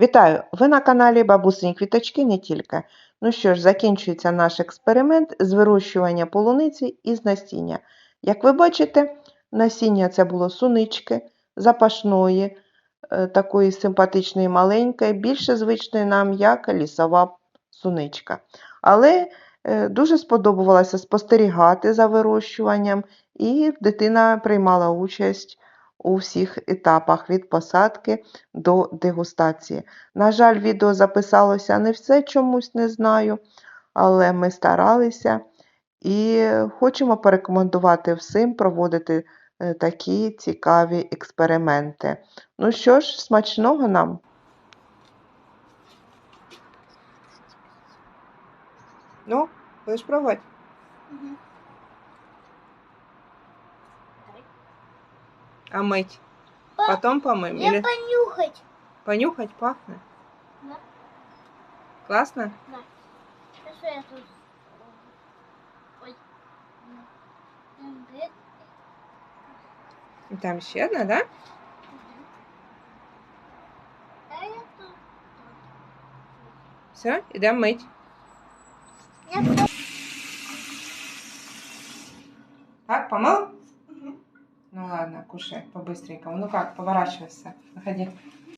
Вітаю! Ви на каналі Бабусині Квіточки не тільки. Ну що ж, закінчується наш експеримент з вирощування полуниці із насіння. Як ви бачите, насіння це було сунички, запашної, е, такої симпатичної маленької, більше звичної нам як лісова суничка. Але е, дуже сподобалося спостерігати за вирощуванням, і дитина приймала участь у всіх етапах від посадки до дегустації. На жаль, відео записалося не все чомусь не знаю, але ми старалися і хочемо порекомендувати всім проводити е, такі цікаві експерименти. Ну що ж, смачного нам! Ну, будеш пробувати? Мгм. А мить? Па- Потом помыем? Я Или понюхать. понюхать пахнет? Да. Классно? Что я тут? Ой. М, где? І Там ще одна, да? А я тут. Все, ідемо мить. Я. Так, помыл? Ладно, кушай по-быстренькому. Ну как, поворачивайся. Заходи.